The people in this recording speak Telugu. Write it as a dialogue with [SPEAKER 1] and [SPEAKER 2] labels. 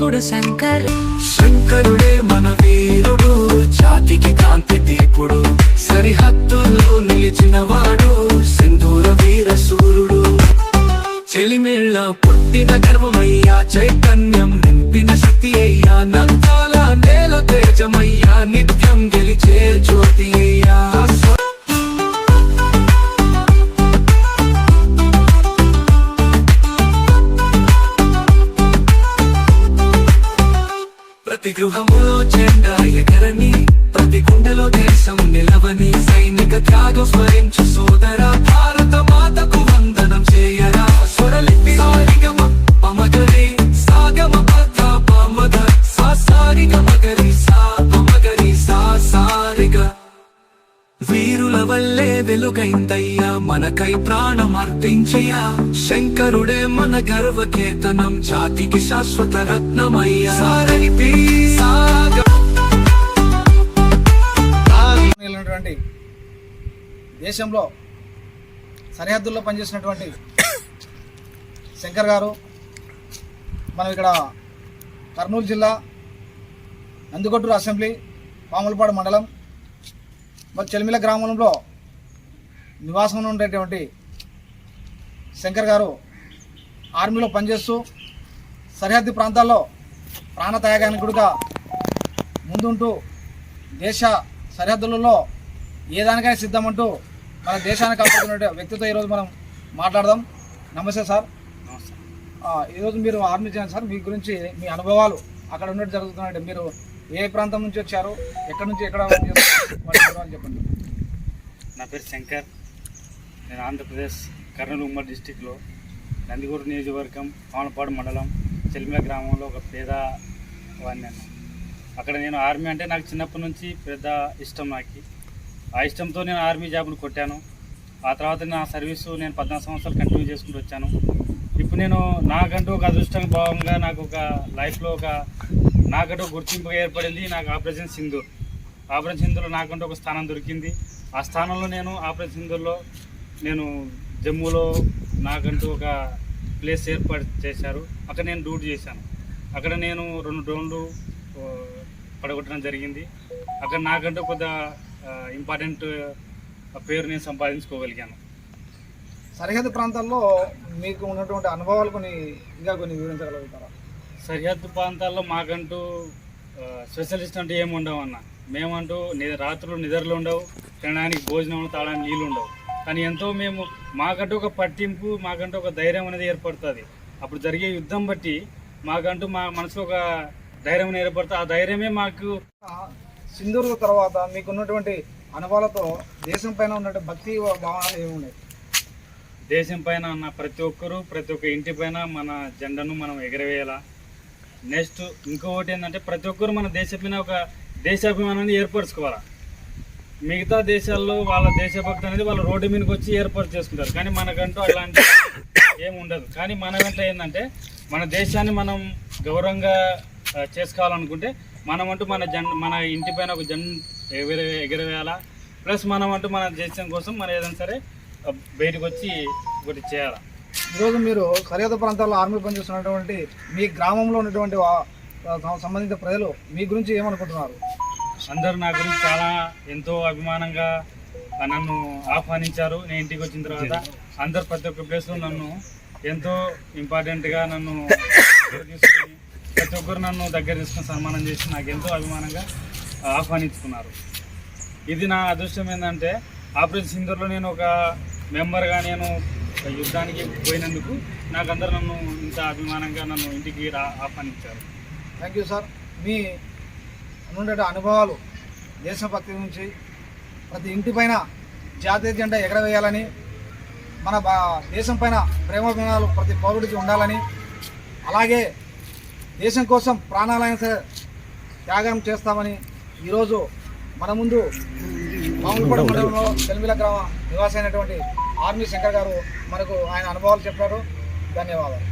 [SPEAKER 1] నాయకుడు శంకర్.
[SPEAKER 2] శంకరుడే మన వీరుడు జాతికి కాంతి దీపుడు సరిహద్దుల్లో నిలిచినవాడు సింధూర వీర సూర్యుడు. చెలిమేళ్ళ పుట్టిన గర్వమయ్యా చైతన్యం నింపిన శక్తి అయ్యా నందాల ప్రతి గృహములో జెండా ఎగరని ప్రతి కుండలో దేశం నిలవని సైనిక త్యాగం స్మరించు. వెలుగైందయ్యా మనకై ప్రాణం అర్పించయ్యా. శంకరుడే మన గర్వకేతనం జాతికి శాశ్వత రత్నమయ్యా.
[SPEAKER 3] దేశంలో సరిహద్దుల్లో పనిచేసినటువంటి శంకర్ గారు మనం ఇక్కడ కర్నూలు జిల్లా నందికొట్టూరు అసెంబ్లీ పాములపాడు మండలం మరి చెలిమిల గ్రామంలో నివాసంలో ఉండేటువంటి శంకర్ గారు ఆర్మీలో పనిచేస్తూ సరిహద్దు ప్రాంతాల్లో ప్రాణ త్యాగానికి కూడా ముందుంటూ దేశ సరిహద్దులలో ఏ దానికైనా సిద్ధమంటూ మన దేశాన్ని కాపాడుతున్న వ్యక్తితో ఈరోజు మనం మాట్లాడదాం. నమస్తే సార్. ఈరోజు మీరు ఆర్మీ చేయండి సార్. మీ గురించి మీ అనుభవాలు అక్కడ ఉన్నట్టు జరుగుతున్నాయంటే మీరు ఏ ప్రాంతం నుంచి వచ్చారు? ఎక్కడి నుంచి ఎక్కడ చెప్పండి.
[SPEAKER 4] నా పేరు శంకర్. నేను ఆంధ్రప్రదేశ్ కర్నూలు ఉమ్మడి డిస్టిక్లో నందిగూరు నియోజకవర్గం పావనపాడు మండలం చెల్మిల గ్రామంలో ఒక పేద వాడిని నేను అక్కడ నేను ఆర్మీ అంటే నాకు చిన్నప్పటి నుంచి పెద్ద ఇష్టం నాకు. ఆ ఇష్టంతో నేను ఆర్మీ జాబ్ను కొట్టాను. ఆ తర్వాత నా సర్వీసు నేను పద్నాలుగు సంవత్సరాలు కంటిన్యూ చేసుకుంటూ వచ్చాను. ఇప్పుడు నేను నాకంటూ ఒక అదృష్టం భావంగా నాకు ఒక లైఫ్లో ఒక నాకంటూ ఒక గుర్తింపు ఏర్పడింది నాకు ఆపరేషన్ సింధు. ఆపరేషన్ సింధులో నాకంటూ ఒక స్థానం దొరికింది. ఆ స్థానంలో నేను ఆపరేషన్ సింధుల్లో నేను జమ్మూలో నాకంటూ ఒక ప్లేస్ ఏర్పాటు చేశారు. అక్కడ నేను డ్యూటీ చేశాను. అక్కడ నేను రెండు డ్రోన్లు పడగొట్టడం జరిగింది. అక్కడ నాకంటూ కొద్ది ఇంపార్టెంట్ పేరు నేను సంపాదించుకోగలిగాను.
[SPEAKER 3] సరిహద్దు ప్రాంతాల్లో మీకు ఉన్నటువంటి అనుభవాలు కొన్ని ఇంకా కొన్ని వివరించగలుగుతారా?
[SPEAKER 4] సరిహద్దు ప్రాంతాల్లో మాకంటూ స్పెషలిస్ట్ అంటే ఏమి ఉండవు అన్న మేమంటూ రాత్రులు నిద్రలు ఉండవు తినడానికి భోజనం తాగడానికి నీళ్ళు ఉండవు కానీ ఎంతో మేము మాకంటూ ఒక పట్టింపు మాకంటూ ఒక ధైర్యం అనేది ఏర్పడుతుంది. అప్పుడు జరిగే యుద్ధం బట్టి మాకంటూ మా మనసులో ఒక ధైర్యం అనేది ఏర్పడుతుంది. ఆ ధైర్యమే మాకు
[SPEAKER 3] సింధూరు తర్వాత మీకు ఉన్నటువంటి అనుభవాలతో దేశం పైన ఉన్నటువంటి భక్తి భావనాలు ఏమి ఉన్నాయి?
[SPEAKER 4] దేశం పైన ఉన్న ప్రతి ఒక్కరూ ప్రతి ఒక్క ఇంటి పైన మన జెండాను మనం ఎగరవేయాలా? నెక్స్ట్ ఇంకొకటి ఏంటంటే ప్రతి ఒక్కరు మన దేశం పైన ఒక దేశాభిమానాన్ని ఏర్పరచుకోవాలా? మిగతా దేశాల్లో వాళ్ళ దేశభక్తి అనేది వాళ్ళ రోడ్డు మీదకి వచ్చి ఏర్పాటు చేసుకుంటారు. కానీ మనకంటూ అలాంటి ఏమి ఉండదు. కానీ మన వెంట ఏంటంటే మన దేశాన్ని మనం గౌరవంగా చేసుకోవాలనుకుంటే చేసుకోవాలనుకుంటే మనమంటూ మన జెండ మన ఇంటి పైన ఒక జెండ ఎగిరి ఎగిరవేయాలా ప్లస్ మనం అంటూ మన దేశం కోసం మనం ఏదైనా సరే బయటకు వచ్చి ఒకటి చేయాలి?
[SPEAKER 3] ఈరోజు మీరు సరిహద్దు ప్రాంతాల్లో ఆర్మీ పనిచేస్తున్నటువంటి మీ గ్రామంలో ఉన్నటువంటి సంబంధిత ప్రజలు మీ గురించి ఏమనుకుంటున్నారు?
[SPEAKER 4] అందరూ నా గురించి చాలా ఎంతో అభిమానంగా నన్ను ఆహ్వానించారు. నేను ఇంటికి వచ్చిన తర్వాత అందరు ప్రతి ఒక్క ప్లేస్లో నన్ను ఎంతో ఇంపార్టెంట్గా నన్ను తీసుకుని ప్రతి ఒక్కరు నన్ను దగ్గర తీసుకుని సన్మానం చేసి నాకు ఎంతో అభిమానంగా ఆహ్వానించుకున్నారు. ఇది నా అదృష్టం ఏంటంటే ఆపరేషన్ సింధర్లో నేను ఒక మెంబర్గా నేను యుద్ధానికి పోయినందుకు నాకు అందరు నన్ను ఇంత అభిమానంగా నన్ను ఇంటికి రా ఆహ్వానించారు.
[SPEAKER 3] థ్యాంక్ యూ సార్ మీ అనుండే అనుభవాలు దేశభక్తి నుంచి ప్రతి ఇంటి పైన జాతీయ జెండా ఎగరవేయాలని మన బా దేశం పైన ప్రేమాభిమానాలు ప్రతి పౌరుడికి ఉండాలని అలాగే దేశం కోసం ప్రాణాలైన సరే త్యాగం చేస్తామని ఈరోజు మన ముందు మామూలుపడ మండలంలో తెల్మిల గ్రామ నివాసైనటువంటి ఆర్మీ శంకర్ గారు మనకు ఆయన అనుభవాలు చెప్పారు. ధన్యవాదాలు.